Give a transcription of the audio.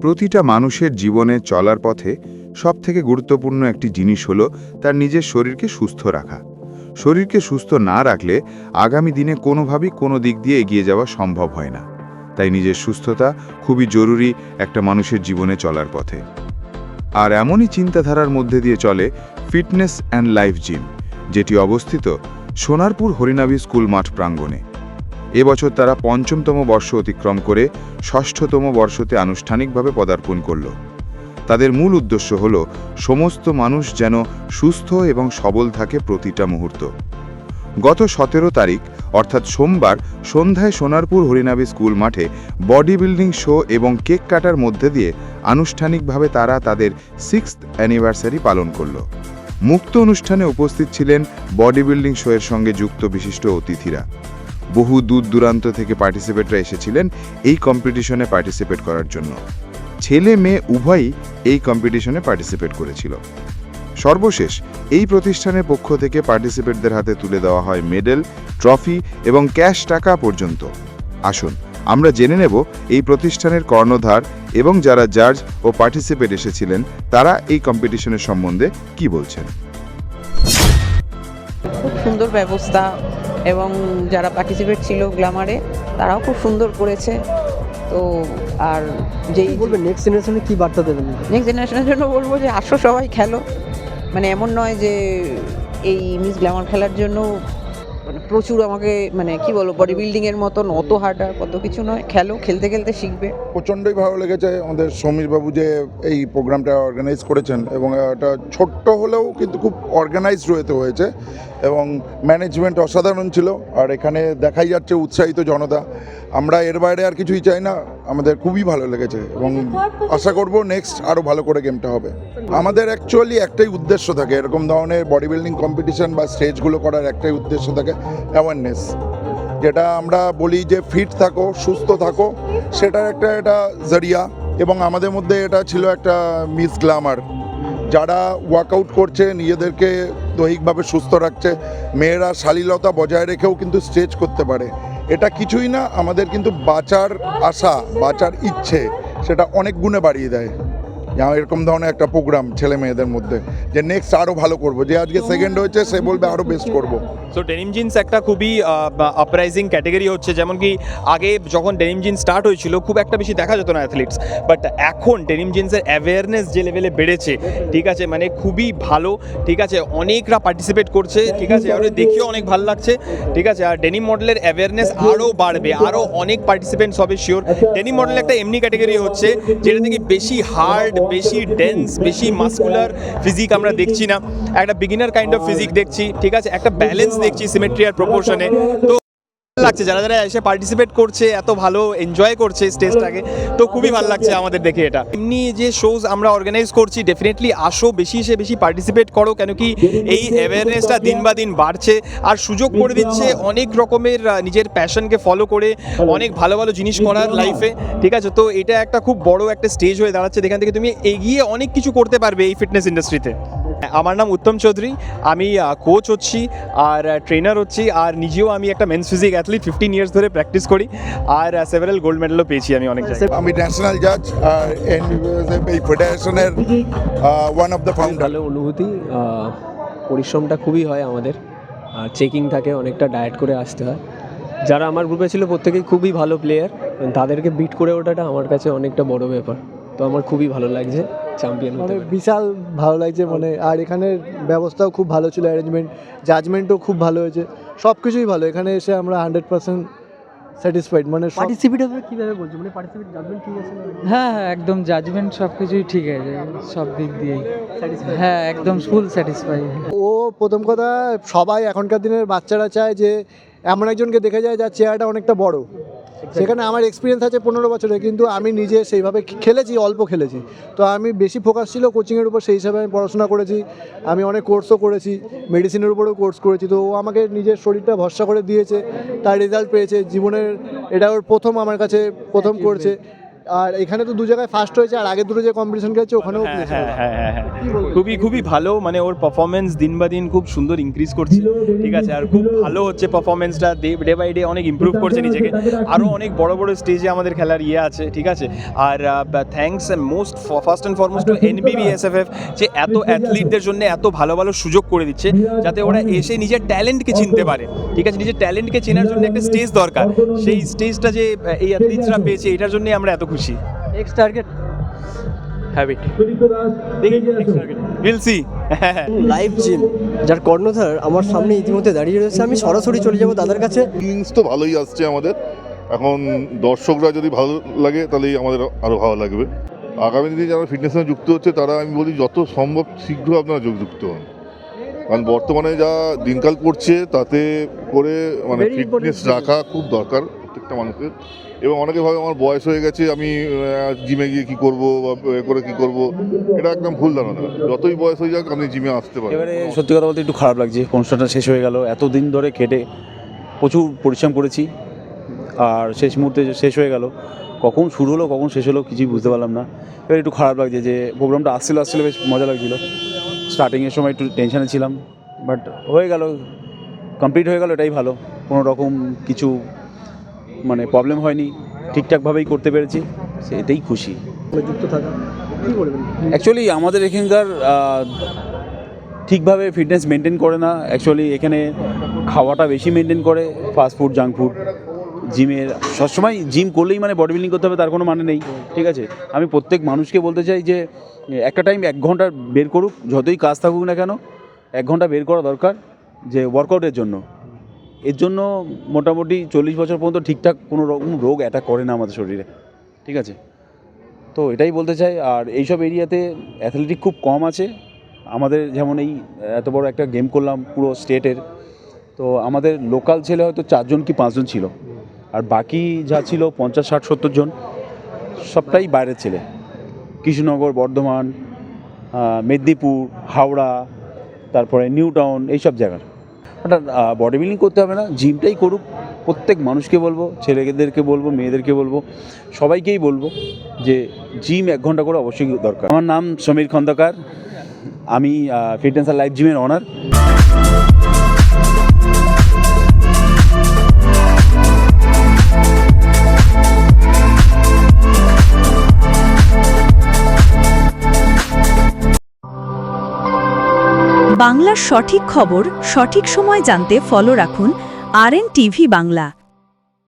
প্রতিটা মানুষের জীবনে চলার পথে সবথেকে গুরুত্বপূর্ণ একটি জিনিস হলো তার নিজের শরীরকে সুস্থ রাখা। শরীরকে সুস্থ না রাখলে আগামী দিনে কোনোভাবেই কোনো দিক দিয়ে এগিয়ে যাওয়া সম্ভব হয় না। তাই নিজের সুস্থতা খুবই জরুরি একটা মানুষের জীবনে চলার পথে। আর এমনই চিন্তাধারার মধ্যে দিয়ে চলে ফিটনেস অ্যান্ড লাইফ জিম, যেটি অবস্থিত সোনারপুর হরিনাবি স্কুল মাঠ প্রাঙ্গণে। এবছর তারা পঞ্চমতম বর্ষ অতিক্রম করে ষষ্ঠতম বর্ষতে আনুষ্ঠানিকভাবে পদার্পণ করল। তাদের মূল উদ্দেশ্য হল সমস্ত মানুষ যেন সুস্থ এবং সবল থাকে প্রতিটা মুহূর্ত। গত সতেরো তারিখ, অর্থাৎ সোমবার, সন্ধ্যায় সোনারপুর হরিনাবি স্কুল মাঠে বডি বিল্ডিং শো এবং কেক কাটার মধ্যে দিয়ে আনুষ্ঠানিকভাবে তারা তাদের সিক্স অ্যানিভার্সারি পালন করল। মুক্ত অনুষ্ঠানে উপস্থিত ছিলেন বডি বিল্ডিং শোয়ের সঙ্গে যুক্ত বিশিষ্ট অতিথিরা। বহু দূর দূরান্ত থেকে পার্টিসিপেটরা এসেছিলেন এই কম্পিটিশনে পার্টিসিপেট করার জন্য। ছেলে মেয়ে উভয়ই এই কম্পিটিশনে পার্টিসিপেট করেছিল। সর্বশেষ, এই প্রতিষ্ঠানের পক্ষ থেকে পার্টিসিপেটদের হাতে তুলে দেওয়া হয় মেডেল ট্রফি এবং ক্যাশ টাকা পর্যন্ত। আসুন, আমরা জেনে নেব এই প্রতিষ্ঠানের কর্ণধার এবং যারা জাজ ও পার্টিসিপেট এসেছিলেন, তারা এই কম্পিটিশনের সম্বন্ধে কি বলছেন? খুব সুন্দর ব্যবস্থা এবং যারা পার্টিসিপেট ছিল গ্ল্যামারে তারাও খুব সুন্দর করেছে। তো আর যেই বলবেন নেক্সট জেনারেশনে কি বার্তা দেবেন? নেক্সট জেনারেশনের জন্য বলব যে আসো সবাই খেলো। মানে এমন নয় যে এই মিস গ্ল্যামার খেলার জন্য মানে প্রচুর আমাকে মানে কি বলব বডি বিল্ডিংয়ের মতন অত হার্ড আর কত কিছু নয়। খেলো খেলতে খেলতে শিখবে। প্রচণ্ডই ভালো লেগেছে আমাদের সমীরবাবু যে এই প্রোগ্রামটা অর্গানাইজ করেছেন এবং এটা ছোট্ট হলেও কিন্তু খুব অর্গানাইজড রয়েতে হয়েছে। এবং ম্যানেজমেন্ট অসাধারণ ছিল, আর এখানে দেখাই যাচ্ছে উৎসাহিত জনতা। আমরা এর বাইরে আর কিছুই চাই না, আমাদের খুবই ভালো লেগেছে এবং আশা করব নেক্সট আরও ভালো করে গেমটা হবে। আমাদের অ্যাকচুয়ালি একটাই উদ্দেশ্য থাকে, এরকম ধরনের বডি বিল্ডিং কম্পিটিশন বা স্টেজগুলো করার একটাই উদ্দেশ্য থাকে অ্যাওয়ারনেস যেটা আমরা বলি যে ফিট থাকো, সুস্থ থাকো, সেটার একটা এটা জরিয়া এবং আমাদের মধ্যে এটা ছিল একটা মিস গ্ল্যামার যারা ওয়ার্কআউট করছে, নিজেদেরকে দৈহিকভাবে সুস্থ রাখছে। মেয়েরা শালীলতা বজায় রেখেও কিন্তু স্টেজ করতে পারে। এটা কিছুই না, আমাদের কিন্তু বাঁচার আশা, বাঁচার ইচ্ছে, সেটা অনেক গুণে বাড়িয়ে দেয়। এরকম ধরনের একটা প্রোগ্রাম ছেলে মেয়েদের মধ্যে, যে নেক্সট আরও ভালো করব, যে আজকে সেকেন্ড হয়েছে, সে বলবে আরও বেস্ট করব। সো ডেনিম জিন্স একটা খুবই আপরাইজিং ক্যাটেগরি হচ্ছে, যেমন কি আগে যখন ডেনিম জিন্স স্টার্ট হয়েছিল, খুব একটা বেশি দেখা যেত না অ্যাথলিটস বাট এখন ডেনিম জিন্সের অ্যাওয়ারনেস যে লেভেলে বেড়েছে, ঠিক আছে মানে খুবই ভালো, ঠিক আছে, অনেকরা পার্টিসিপেট করছে, ঠিক আছে, আর দেখিও অনেক ভালো লাগছে, ঠিক আছে, আর ডেনিম মডেলের অ্যাওয়ারনেস আরও বাড়বে আরও অনেক পার্টিসিপেন্টস হবে শিওর ডেনিম মডেল একটা এমনি ক্যাটেগরি হচ্ছে, যেটা থেকে বেশি হার্ড বেশি ডেন্স বেশি মাস্কুলার ফিজিক আমরা দেখছি না। একটা বিগিনার কাইন্ড অফ ফিজিক দেখছি, ঠিক আছে? একটা ব্যালেন্স দেখছি সিমেট্রি আর প্রপোর্শনে তো লাগছে। যারা যারা এসে পার্টিসিপেট করছে, এত ভালো এনজয় করছে স্টেজটাকে তো খুবই ভালো লাগছে আমাদের দেখে এটা। এমনি যে শোজ আমরা অর্গানাইজ করছি ডেফিনেটলি আসো, বেশি এসে বেশি পার্টিসিপেট করো কেন কি এই অ্যাওয়ারনেসটা দিন বা দিন বাড়ছে। আর সুযোগ করে দিচ্ছে অনেক রকমের নিজের প্যাশনকে ফলো করে অনেক ভালো ভালো জিনিস করার লাইফে ঠিক আছে? তো এটা একটা খুব বড় একটা স্টেজ হয়ে দাঁড়াচ্ছে। যেখান থেকে তুমি এগিয়ে অনেক কিছু করতে পারবে এই ফিটনেস ইন্ডাস্ট্রিতে আমার নাম উত্তম চৌধুরী আমি কোচ হচ্ছি আর ট্রেনার হচ্ছি আর নিজেও আমি একটা men's physique athlete fifteen years ধরে প্র্যাকটিস করি আর সেভারেল গোল্ড মেডেলও পেয়েছি আমি অনেক জায়গায়। আমি ন্যাশনাল জাজ এই ফেডারেশনের ওয়ান অফ দ্য ফাউন্ডার ভালো অনুভূতি পরিশ্রমটা খুবই হয় আমাদের আর চেকিং থাকে অনেকটা ডায়েট করে আসতে হয়। যারা আমার গ্রুপে ছিল প্রত্যেকেই খুবই ভালো প্লেয়ার তাদেরকে বিট করে ওঠাটা আমার কাছে অনেকটা বড় ব্যাপার। তো আমার খুবই ভালো লাগছে। চ্যাম্পিয়ন মানে বিশাল ভালো লাগছে মানে আর এখানের ব্যবস্থাও খুব ভালো ছিল অ্যারেঞ্জমেন্ট জাজমেন্টও খুব ভালো হয়েছে সব কিছুই ভালো এখানে এসে আমরা হান্ড্রেড পার্সেন্ট স্যাটিসফাইড মানে পার্টিসিপেট হবে কীভাবে বলছো? মানে পার্টিসিপেট জাজমেন্ট ঠিক আছে? হ্যাঁ হ্যাঁ একদম জাজমেন্ট সব কিছুই ঠিক আছে সব দিক দিয়েই। হ্যাঁ একদম ফুল স্যাটিসফাই ও প্রথম কথা সবাই এখনকার দিনের বাচ্চারা চায় যে এমন একজনকে দেখে যায় যার চেহারাটা অনেকটা বড়। সেখানে আমার এক্সপিরিয়েন্স আছে পনেরো বছরে কিন্তু আমি নিজে সেইভাবে খেলেছি অল্প খেলেছি। তো আমি বেশি ফোকাস ছিল কোচিংয়ের উপর সেই হিসাবে আমি পড়াশোনা করেছি। আমি অনেক কোর্সও করেছি মেডিসিনের উপরেও কোর্স করেছি। তো ও আমাকে নিজের শরীরটা ভরসা করে দিয়েছে তার রেজাল্ট পেয়েছে। জীবনের এটা ওর প্রথম আমার কাছে প্রথম করছে। আর এখানে তো দু জায়গায় ফার্স্ট হয়েছে আর আগে দুটো যে কম্পিটিশন খেলেছে ওখানেও হ্যাঁ হ্যাঁ হ্যাঁ? খুবই খুবই ভালো মানে ওর পারফরমেন্স দিন বা দিন খুব সুন্দর ইনক্রিজ করছে। ঠিক আছে আর খুব ভালো হচ্ছে পারফরমেন্সটা ডে বাই ডে অনেক ইমপ্রুভ করছে নিজেকে। আরও অনেক বড় বড় স্টেজে আমাদের খেলার ইয়ে আছে ঠিক আছে? আর thanks most first and foremost to NBB SFF যে এত অ্যাথলিটদের জন্য এত ভালো ভালো সুযোগ করে দিচ্ছে যাতে ওরা এসে নিজের ট্যালেন্টকে চিনতে পারে। ঠিক আছে নিজের ট্যালেন্টকে চেনার জন্য একটা স্টেজ দরকার। সেই স্টেজটা যে এই অ্যাথলিটসরা পেয়েছে এটার জন্যই আমরা এত খুশি। Next target habit C live gym যার কর্ণধার আমার সামনে ইতিমধ্যে দাঁড়িয়ে রয়েছে আমি সরাসরি চলে যাব দাদার কাছে। ফিলিংস তো ভালোই আসছে আমাদের। এখন দর্শকরা যদি ভালো লাগে তাহলেই আমাদের আরও ভালো লাগবে। আগামী দিনে যারা ফিটনেসের সঙ্গে যুক্ত হচ্ছে তারা আমি বলি যত সম্ভব শীঘ্র আপনারা যোগ যুক্ত হন। কারণ বর্তমানে যা দিনকাল পড়ছে তাতে করে মানে ফিটনেস রাখা খুব দরকার। প্রত্যেকটা মানুষের এবং অনেকে ভাবে আমার বয়স হয়ে গেছে, আমি জিমে গিয়ে কি করব বা করে কি করব, এটা একদম ভুল ধারণা। যতই বয়স হয়ে যাক, আপনি জিমে আসতে পারেন এবারে সত্যি কথা বলতে একটু খারাপ লাগছে, অনুষ্ঠানটা শেষ হয়ে গেল, এতদিন ধরে খেটে প্রচুর পরিশ্রম করেছি, আর শেষ মুহূর্তে শেষ হয়ে গেল, কখন শুরু হলো, কখন শেষ হলো কিছুই বুঝতে পারলাম না। এবার একটু খারাপ লাগছে যে প্রোগ্রামটা আসছিল আসছিল, বেশ মজা লাগছিল। স্টার্টিংয়ের সময় একটু টেনশানে ছিলাম বাট হয়ে গেল কমপ্লিট হয়ে গেল, এটাই ভালো। কোনো রকম কিছু মানে প্রবলেম হয়নি, ঠিকঠাকভাবেই করতে পেরেছি এটাই খুশি। যুক্ত থাকা অ্যাকচুয়ালি আমাদের এখানকার ঠিকভাবে ফিটনেস মেনটেন করে না। অ্যাকচুয়ালি এখানে খাওয়াটা বেশি মেনটেন করে ফাস্ট ফুড জাঙ্ক ফুড জিমের। সবসময় জিম করলেই মানে বডি বিল্ডিং করতে হবে, তার কোনো মানে নেই, ঠিক আছে? আমি প্রত্যেক মানুষকে বলতে চাই যে, একটা টাইম এক ঘণ্টা বের করুক, যতই কাজ থাকুক না কেন, এক ঘণ্টা বের করা দরকার, যে ওয়ার্কআউটের জন্য। এর জন্য মোটামুটি চল্লিশ বছর পর্যন্ত ঠিকঠাক কোনো রকম রোগ অ্যাটাক করে না আমাদের শরীরে। ঠিক আছে? তো এটাই বলতে চাই, আর এইসব এরিয়াতে অ্যাথলেটিক খুব কম আছে। আমাদের যেমন এই, এত বড় একটা গেম করলাম পুরো স্টেটের তো আমাদের লোকাল ছেলে হয়তো চারজন কি পাঁচজন ছিল। আর বাকি যা ছিল পঞ্চাশ, ষাট, সত্তর জন সবটাই বাইরের ছেলে। কৃষ্ণনগর, বর্ধমান মেদিনীপুর, হাওড়া, তারপরে নিউ টাউন এইসব জায়গার। হঠাৎ বডি বিল্ডিং করতে হবে না। জিমটাই করুক, প্রত্যেক মানুষকে বলব, ছেলেদেরকে বলব, মেয়েদেরকে বলব, সবাইকেই বলব যে জিম এক ঘণ্টা করে অবশ্যই দরকার। আমার নাম সমীর খন্দকার, আমি ফিটনেস আর লাইফ জিমের অনার বাংলার সঠিক খবর সঠিক সময় জানতে ফলো রাখুন আর টিভি বাংলা।